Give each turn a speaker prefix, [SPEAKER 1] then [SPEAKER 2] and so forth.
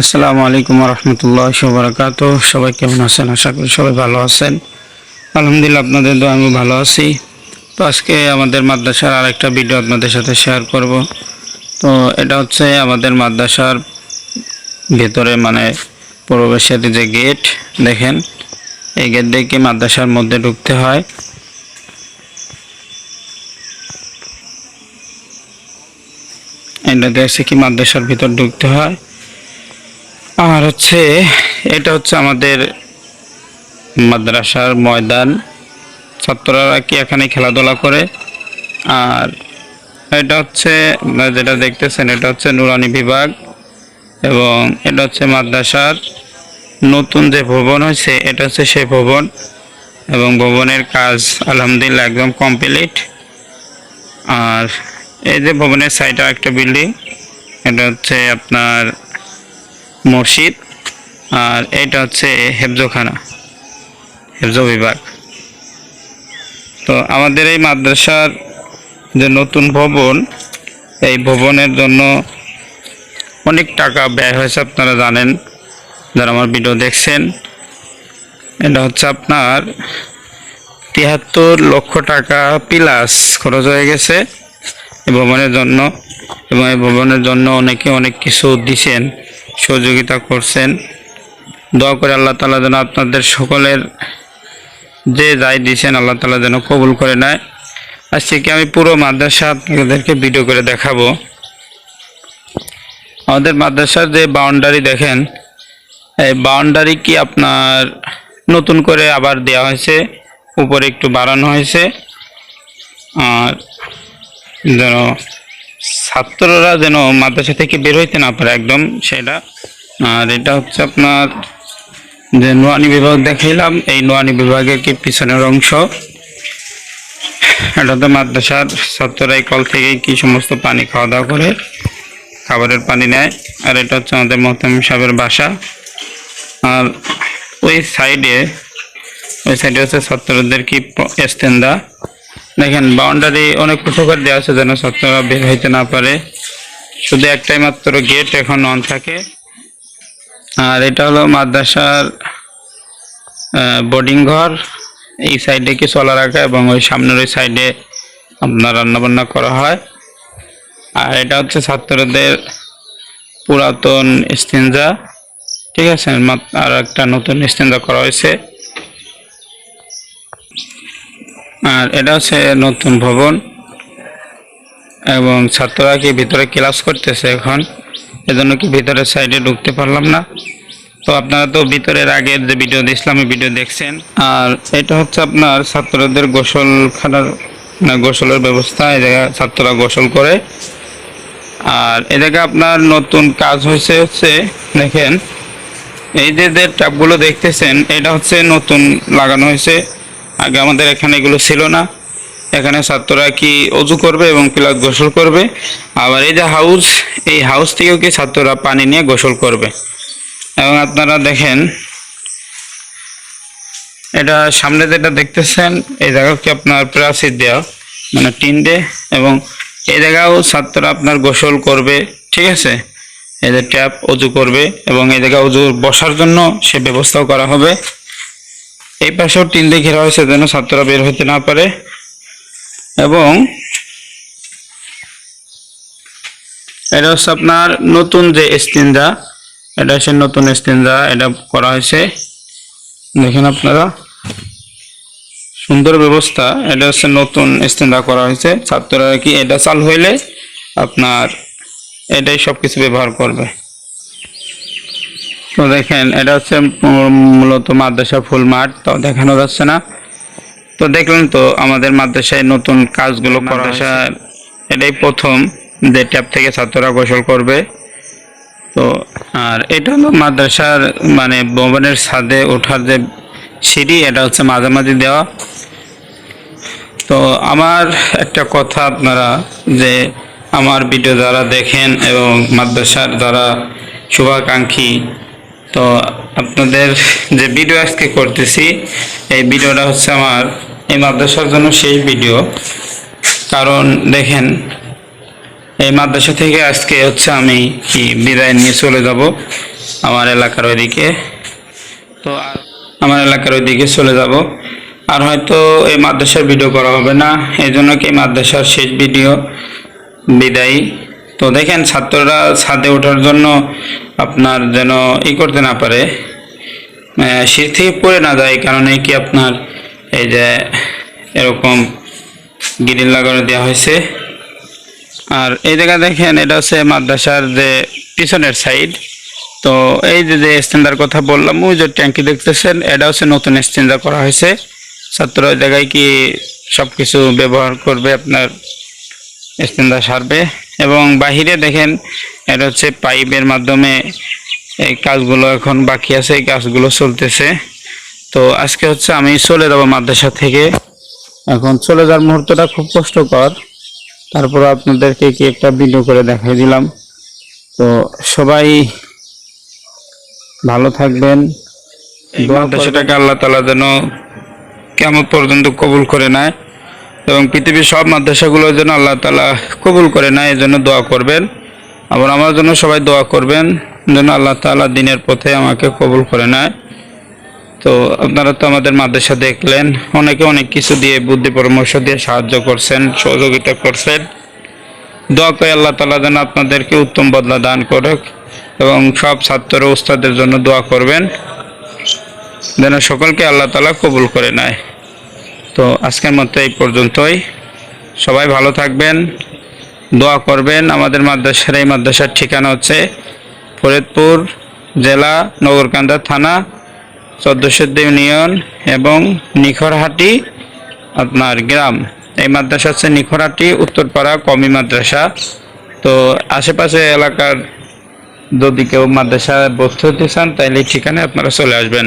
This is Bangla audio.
[SPEAKER 1] আসসালামু আলাইকুম রহমতুল্লাহ বরকাত সবাই কেমন আছেন? আশা করি সবাই ভালো আছেন। আলহামদুলিল্লাহ আপনাদের তো আমি ভালো আছি। তো আজকে আমাদের মাদ্রাসার আরেকটা ভিডিও আপনাদের সাথে শেয়ার করব। তো এটা হচ্ছে আমাদের মাদ্রাসার ভেতরে মানে প্রবেশের যে গেট দেখেন। এই গেট দেখে মাদ্রাসার মধ্যে ঢুকতে হয়। এটা দেখছে কি মাদ্রাসার ভিতর ঢুকতে হয়। আর হচ্ছে, এটা হচ্ছে আমাদের মাদ্রাসার ময়দান। ছাত্ররা কি এখানে খেলাধুলা করে? আর এটা হচ্ছে যেটা দেখতেছেন, এটা হচ্ছে নুরানি বিভাগ এবং এটা হচ্ছে মাদ্রাসার নতুন যে ভবন হয়েছে, এটা হচ্ছে সেই ভবন এবং ভবনের কাজ আলহামদুলিল্লাহ একদম কমপ্লিট। আর এই যে ভবনের সাইডে একটা বিল্ডিং, এটা হচ্ছে আপনার মসজিদ, আর এটা হচ্ছে হেফজোখানা, হেফজো বিভাগ। তো আমাদের এই মাদ্রাসার যে নতুন ভবন, এই ভবনের জন্য অনেক টাকা ব্যয় হয়েছে, আপনারা জানেন, যারা আমার ভিডিও দেখছেন। এটা হচ্ছে আপনার তিয়াত্তর লক্ষ টাকা প্লাস খরচ হয়ে গেছে, এই ভবনের জন্য, এবং এই ভবনের জন্য অনেকে অনেক কিছু দিছেন। সহযোগিতা করছেন। দোয়া করে আল্লাহ তালা যেন আপনাদের সকলের যে যাই দিয়েছেন আল্লাহ তালা যেন কবুল করে নেয়। আজকে কি আমি পুরো মাদ্রাসা আপনাদেরকে ভিডিও করে দেখাবো? আমাদের মাদ্রাসার যে বাউন্ডারি দেখেন, এই বাউন্ডারি কি আপনার নতুন করে আবার দেওয়া হয়েছে, উপরে একটু বাড়ানো হয়েছে। আর যেন ছাত্ররা যেন মাদ্রাসা থেকে বের হইতে না পারে একদম সেটা। আর এটা হচ্ছে আপনার যে নোয়ানি বিভাগ দেখাইলাম, এই নোয়ানি বিভাগের কি পিছনের অংশ। এটা তো মাদ্রাসার ছাত্ররা এই কল থেকে কি সমস্ত পানি খাওয়া দাওয়া করে, খাবারের পানি নেয়। আর এটা হচ্ছে আমাদের মহতাম সাহেবের বাসা। আর ওই সাইডে ওই সাইডে হচ্ছে ছাত্রদের কি এস্তেন্দা দেখেন বাউন্ডারি অনেক উপকার দেওয়া আছে যেন ছাত্ররা বের হইতে না পারে। শুধু একটাই মাত্র গেট এখন অন থাকে। আর এটা হলো মাদ্রাসার বোর্ডিং ঘর। এই সাইডে কি চলা রাখা এবং ওই সামনের ওই সাইডে আপনার রান্নাবান্না করা হয়। আর এটা হচ্ছে ছাত্রদের পুরাতন স্টেঞ্জা ঠিক আছে? আর একটা নতুন স্টেঞ্জা করা হয়েছে। আর এটা হচ্ছে নতুন ভবন এবং ছাত্ররা কি ভিতরে ক্লাস করতেছে এখন? এজন্য কি ভিতরের সাইডে ঢুকতে পারলাম না। তো আপনারা তো ভিতরের আগের যে ভিডিও দিয়েছিলাম ভিডিও দেখছেন। আর এটা হচ্ছে আপনার ছাত্রদের গোসলখানার না, গোসলের ব্যবস্থা। এই জায়গায় ছাত্ররা গোসল করে। আর এ জায়গায় আপনার নতুন কাজ হয়েছে, হচ্ছে দেখেন, এই যে যে ট্যাপগুলো দেখতেছেন, এটা হচ্ছে নতুন লাগানো হয়েছে। আগে আমাদের এখানে এগুলো ছিল না। এখানে ছাত্ররা কি অজু করবে এবং প্লাস গোসল করবে? আবার এই যে হাউস, এই হাউস থেকেও কি ছাত্ররা পানি নিয়ে গোসল করবে? এবং আপনারা দেখেন, এটা সামনে যেটা দেখতেছেন, এই জায়গাও কি আপনার প্রাচীর দেওয়া মানে টিন দিয়ে এবং এই জায়গাও ছাত্ররা আপনার গোসল করবে, ঠিক আছে? এই যে ট্যাপ অজু করবে এবং এই জায়গায় অজু বসার জন্য সে ব্যবস্থাও করা হবে। এই পাশেও টিন দিয়ে ঘেরা হয়েছে যেন ছাত্ররা বের হতে না পারে। এবং এটা হচ্ছে আপনার নতুন যে স্টিনজা এটা হচ্ছে নতুন স্টিনজা এটা করা হয়েছে। দেখেন আপনারা, সুন্দর ব্যবস্থা। এটা হচ্ছে নতুন স্ট্যান্ডা করা হয়েছে। ছাত্ররা কি এটা চালু হইলে আপনার এটাই সব কিছু ব্যবহার করবে। তো দেখেন এটা হচ্ছে মূলত মাদ্রাসা ফুল মাঠ তো দেখানো যাচ্ছে না। তো দেখলেন তো আমাদের মাদ্রাসায় নতুন কাজগুলো করা হয়েছে। এটাই প্রথম যে ট্যাপ থেকে ছাত্ররা গোসল করবে। তো আর এটা হলো মাদ্রাসার মানে ভবনের ছাদে ওঠার যে সিঁড়ি এটা হচ্ছে মাঝামাঝি দেওয়া। তো আমার একটা কথা আপনারা যে আমার ভিডিও যারা দেখেন এবং মাদ্রাসার যারা শুভাকাঙ্ক্ষী তো আপনাদের যে ভিডিও আজকে করতেছি, এই ভিডিওটা হচ্ছে আমার এই মাদ্রাসার জন্য সেই ভিডিও কারণ দেখেন, এই মাদ্রাসা থেকে আজকে হচ্ছে আমি কি বিদায় নিয়ে চলে যাব আমার এলাকার ওইদিকে। তো আমার এলাকার ওইদিকে চলে যাব। আর হয়তো এই মাদ্রাসার ভিডিও করা হবে না এই জন্য কি মাদ্রাসার শেষ ভিডিও বিদায়ী। তো দেখেন ছাত্ররা ছাদে ওঠার জন্য আপনার যেন ই করতে না পারে। শীত থেকে পড়ে না যায় কারণে কি আপনার এই যে এরকম গ্রিল লাগানো দেওয়া হয়েছে। আর এই জায়গা দেখেন, এটা হচ্ছে মাদ্রাসার যে পিছনের সাইড। তো এই যে যে স্ট্যান্ডার কথা বললাম, ওই যে ট্যাঙ্কি দেখতেছেন, এটা হচ্ছে নতুন স্ট্যান্ডার করা হয়েছে। ছাত্র জায়গায় কি সব কিছু ব্যবহার করবে আপনার স্ট্যান্ডার সারবে? এবং বাহিরে দেখেন এটা হচ্ছে পাইপের মাধ্যমে এই কাজগুলো এখন বাকি আছে এই কাজগুলো চলতেছে। তো আজকে হচ্ছে আমি চলে যাব মাদ্রাসা থেকে। এখন চলে যাওয়ার মুহূর্তটা খুব কষ্টকর। তারপর আপনাদেরকে কি একটা ভিডিও করে দেখাই দিলাম। তো সবাই ভালো থাকবেন। মাদ্রাসাটাকে আল্লাহ তালা যেন কেমন পর্যন্ত কবুল করে নেয়। এবং পৃথিবীর সব মাদ্রাসাগুলো যেন আল্লাহ তালা কবুল করে নেয় এই জন্য দোয়া করবেন। আবার আমার জন্য সবাই দোয়া করবেন, যেন আল্লাহ তালা দিনের পথে আমাকে কবুল করে নেয়। তো আপনারা তো আমাদের মাদ্রাসা দেখলেন, অনেকে অনেক কিছু দিয়ে বুদ্ধি পরামর্শ দিয়ে সাহায্য করছেন, সহযোগিতা করছেন। দোয়া করে আল্লাহ তালা যেন আপনাদেরকে উত্তম বদলা দান করুক এবং সব ছাত্র উস্তাদের জন্য দোয়া করবেন, যেন সকলকে আল্লাহ তালা কবুল করে নেয়। তো আজকের মতো এই পর্যন্তই। সবাই ভালো থাকবেন, দোয়া করবেন। আমাদের মাদ্রাসার এই মাদ্রাসার ঠিকানা হচ্ছে ফরিদপুর জেলা নগরকান্দা থানা চোদ্দোশোদ্দ ইউনিয়ন এবং নিখরহাটি আপনার গ্রাম। এই মাদ্রাসা হচ্ছে নিখরহাটি, উত্তরপাড়া কমি মাদ্রাসা। তো আশেপাশে এলাকার যদি কেউ মাদ্রাসা ভর্তি হতে চান, তাহলে ঠিকানায় আপনারা চলে আসবেন।